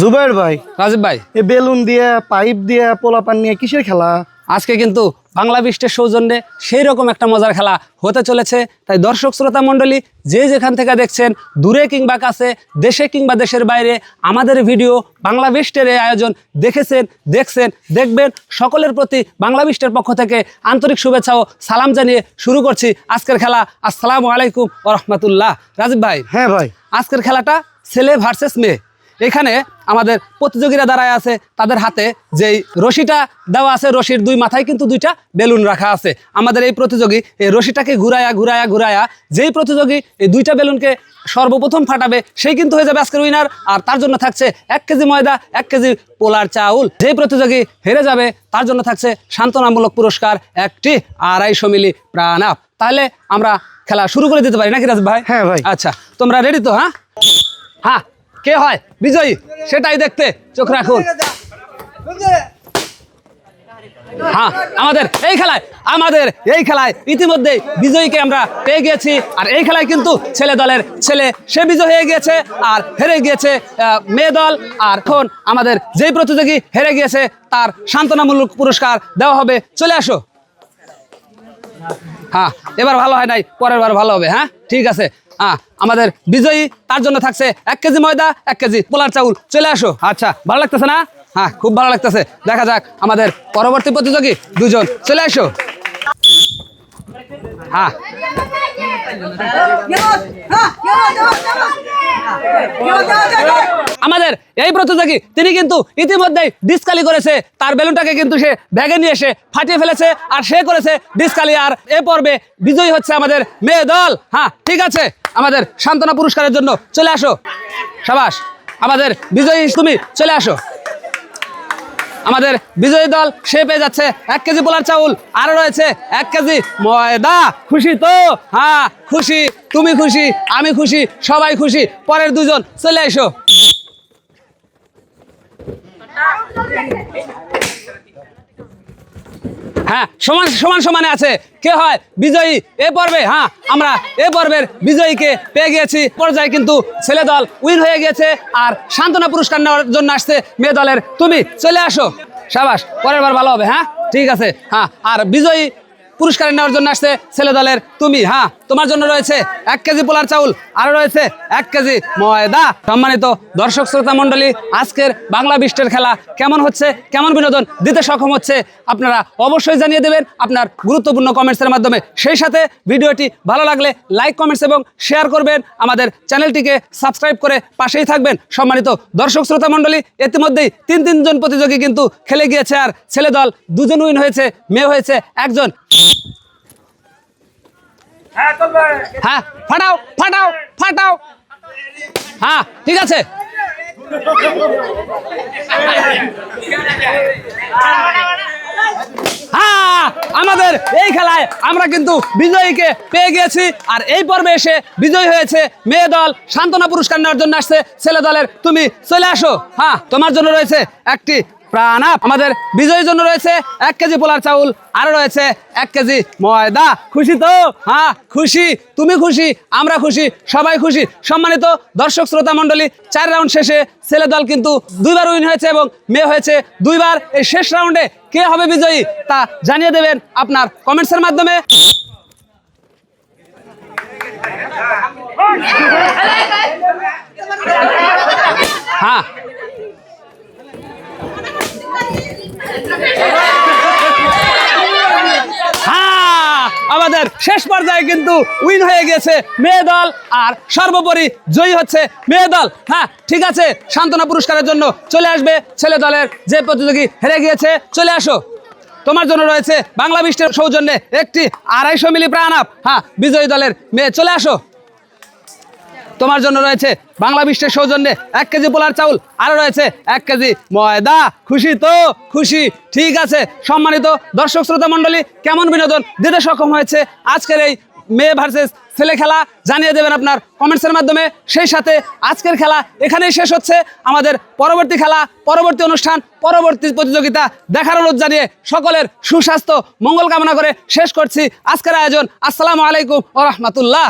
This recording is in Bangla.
জুবাইর ভাই রাজীব ভাই। এ বেলুন দিয়ে পাইপ দিয়ে পোলাপান নিয়ে কিসের খেলা? আজকে কিন্তু বাংলা বিষ্টের সৌজন্যে সেই রকম একটা মজার খেলা হতে চলেছে। তাই দর্শক শ্রোতা মণ্ডলী যে যেখান থেকে দেখছেন দূরে কিংবা কাছে দেশে কিংবা দেশের বাইরে আমাদের ভিডিও বাংলা বিষ্টের এই আয়োজন দেখেছেন দেখছেন দেখবেন। সকলের প্রতি বাংলা বিষ্টের পক্ষ থেকে আন্তরিক শুভেচ্ছা ও সালাম জানিয়ে শুরু করছি আজকের খেলা। আসসালামু আলাইকুম ও রহমতুল্লাহ। রাজীব ভাই হ্যাঁ ভাই। আজকের খেলাটা ছেলে ভার্সেস মেয়ে। এখানে আমাদের প্রতিযোগীরা দাঁড়ায় আছে তাদের হাতে যেই রশিটা দেওয়া আছে রশির দুই মাথায় কিন্তু দুইটা বেলুন রাখা আছে। আমাদের এই প্রতিযোগী এই রশিটাকে ঘুরায়া ঘুরায়া ঘুরায়া যেই প্রতিযোগী এই দুইটা বেলুনকে সর্বপ্রথম ফাটাবে সেই কিন্তু হয়ে যাবে আজকের উইনার আর তার জন্য থাকছে এক কেজি ময়দা এক কেজি পোলার চাউল। যেই প্রতিযোগী হেরে যাবে তার জন্য থাকছে সান্ত্বনামূলক পুরস্কার একটি আড়াইশো মিলি প্রাণ আপ। তাহলে আমরা খেলা শুরু করে দিতে পারি নাকি রাজ ভাই? হ্যাঁ ভাই। আচ্ছা তোমরা রেডি তো হ্যাঁ? হ্যাঁ। কে হয়? বিজয়ী। সেটাই দেখতে। চোখ রাখুন। হ্যাঁ আমাদের এই খেলায়, আমাদের এই খেলায় ইতিমধ্যে বিজয়ীকে আমরা পেয়ে গিয়েছি। আর এই খেলায় কিন্তু ছেলে দলের ছেলে, সে বিজয় হয়ে গিয়েছে আর হেরে গিয়েছে মেয়ে দল। আর এখন আমাদের যেই প্রতিযোগী হেরে গিয়েছে, তার সান্ত্বনামূলক পুরস্কার দেওয়া হবে। চলে আসো। হ্যাঁ এবার ভালো হয় নাই, পরের বার ভালো হবে। হ্যাঁ ঠিক আছে। আমাদের বিজয়ী তার জন্য থাকছে এক কেজি ময়দা এক কেজি পোলার চাউল। চলে আসো। আচ্ছা ভালো লাগতেছে না? হ্যাঁ খুব ভালো লাগতেছে। দেখা যাক আমাদের পরবর্তী প্রতিযোগী দুজন। চলে আসো। হ্যাঁ। আমাদের এই প্রতিযোগী তিনি কিন্তু ইতিমধ্যেই ডিসকালি করেছে। তার বেলুনটাকে কিন্তু সে ব্যাগে নিয়ে এসে ফাটিয়ে ফেলেছে আর সে করেছে ডিসকালি আর এ পর্বে বিজয়ী হচ্ছে আমাদের মেয়ে দল। হ্যাঁ ঠিক আছে। আমাদের সান্ত্বনা পুরস্কারের জন্য চলে আসো। সাবাস, আমাদের বিজয়ী তুমি চলে আসো। আমাদের বিজয়ী দল সে পেয়ে যাচ্ছে এক কেজি পোলার চাউল। আর রয়েছে এক কেজি ময়দা। খুশি তো? হ্যাঁ খুশি। তুমি খুশি, আমি খুশি, সবাই খুশি। পরের দুজন চলে এসো। হ্যাঁ সমান সমান, সমানে আছে। কে হয়? বিজয়ী। এ পর্বে হ্যাঁ আমরা এ পর্বের বিজয়ীকে পেয়ে গিয়েছি। পর্যায়ে কিন্তু ছেলে দল উইন হয়ে গেছে আর সান্ত্বনা পুরস্কার নেওয়ার জন্য আসছে মেয়ে দলের। তুমি চলে আসো। সাবাস, পরের বার ভালো হবে হ্যাঁ? ঠিক আছে হ্যাঁ। আর বিজয়ী পুরস্কার নেওয়ার জন্য আসছে ছেলে দলের। তুমি হ্যাঁ? তোমার জন্য রয়েছে এক কেজি পোলার চাউল, আর রয়েছে এক কেজি ময়দা। সম্মানিত দর্শক শ্রোতা মণ্ডলী, আজকের বাংলা বিষ্টের খেলা কেমন হচ্ছে, কেমন বিনোদন দিতে সক্ষম হচ্ছে, আপনারা অবশ্যই জানিয়ে দেবেন আপনার গুরুত্বপূর্ণ কমেন্টসের মাধ্যমে। সেই সাথে ভিডিওটি ভালো লাগলে লাইক কমেন্টস এবং শেয়ার করবেন। আমাদের চ্যানেলটিকে সাবস্ক্রাইব করে পাশেই থাকবেন। সম্মানিত দর্শক শ্রোতা মণ্ডলী, ইতিমধ্যেই তিন তিনজন প্রতিযোগী কিন্তু খেলে গিয়েছে। আর ছেলে দল দুজন উইন হয়েছে, মেয়ে হয়েছে একজন। হ্যাঁ ফাটাও ফাটাও ফাটাও। হ্যাঁ ঠিক আছে। হ্যাঁ আমাদের এই খেলায় আমরা কিন্তু বিজয়ীকে পেয়ে গিয়েছি। আর এই পর্বে এসে বিজয়ী হয়েছে মেয়ে দল। সান্ত্বনা পুরস্কার নেওয়ার জন্য আসছে ছেলে দলের। তুমি চলে আসো। হ্যাঁ তোমার জন্য রয়েছে একটি প্রাণাপ আমাদের বিজয়ীর জন্য রয়েছে এক কেজি পোলার চাউল, আর রয়েছে এক কেজি ময়দা। খুশি তো? হ্যাঁ খুশি। তুমি খুশি, আমরা খুশি, সবাই খুশি। সম্মানিত দর্শক শ্রোতা মণ্ডলী, চার রাউন্ড শেষে ছেলে দল কিন্তু দুইবার উইন হয়েছে এবং মেয়ে হয়েছে দুইবার। এই শেষ রাউন্ডে কে হবে বিজয়ী তা জানিয়ে দেবেন আপনার কমেন্টসের মাধ্যমে। হ্যাঁ হ্যাঁ আমাদের শেষ পর্যায়ে কিন্তু উইন হয়ে গেছে মেয়ে দল, আর সর্বোপরি জয়ী হচ্ছে মেয়ে দল। হ্যাঁ ঠিক আছে, সান্ত্বনা পুরস্কারের জন্য চলে আসবে ছেলে দলের যে প্রতিযোগী হেরে গিয়েছে। চলে আসো। তোমার জন্য রয়েছে বাংলা বিষ্টের সৌজন্যে একটি আড়াইশো মিলি প্রাণাপ হ্যাঁ বিজয়ী দলের মেয়ে, চলে আসো। তোমার জন্য রয়েছে বাংলা বিশ্বের সৌজন্যে এক কেজি পোলার চাউল আরও রয়েছে এক কেজি ময়দা। খুশি তো? খুশি। ঠিক আছে, সম্মানিত দর্শক শ্রোতা মণ্ডলী, কেমন বিনোদন? দিতে সক্ষম হয়েছে আজকের এই মেয়ে ভার্সেস ছেলে খেলা। জানিয়ে দেবেন আপনার কমেন্টসের মাধ্যমে। সেই সাথে আজকের খেলা এখানেই শেষ হচ্ছে। আমাদের পরবর্তী খেলা, পরবর্তী অনুষ্ঠান, পরবর্তী প্রতিযোগিতা দেখার অনুরোধ জানিয়ে সকলের সুস্বাস্থ্য, মঙ্গল কামনা করে শেষ করছি আজকের আয়োজন। আসসালামু আলাইকুম ও রহমতুল্লাহ।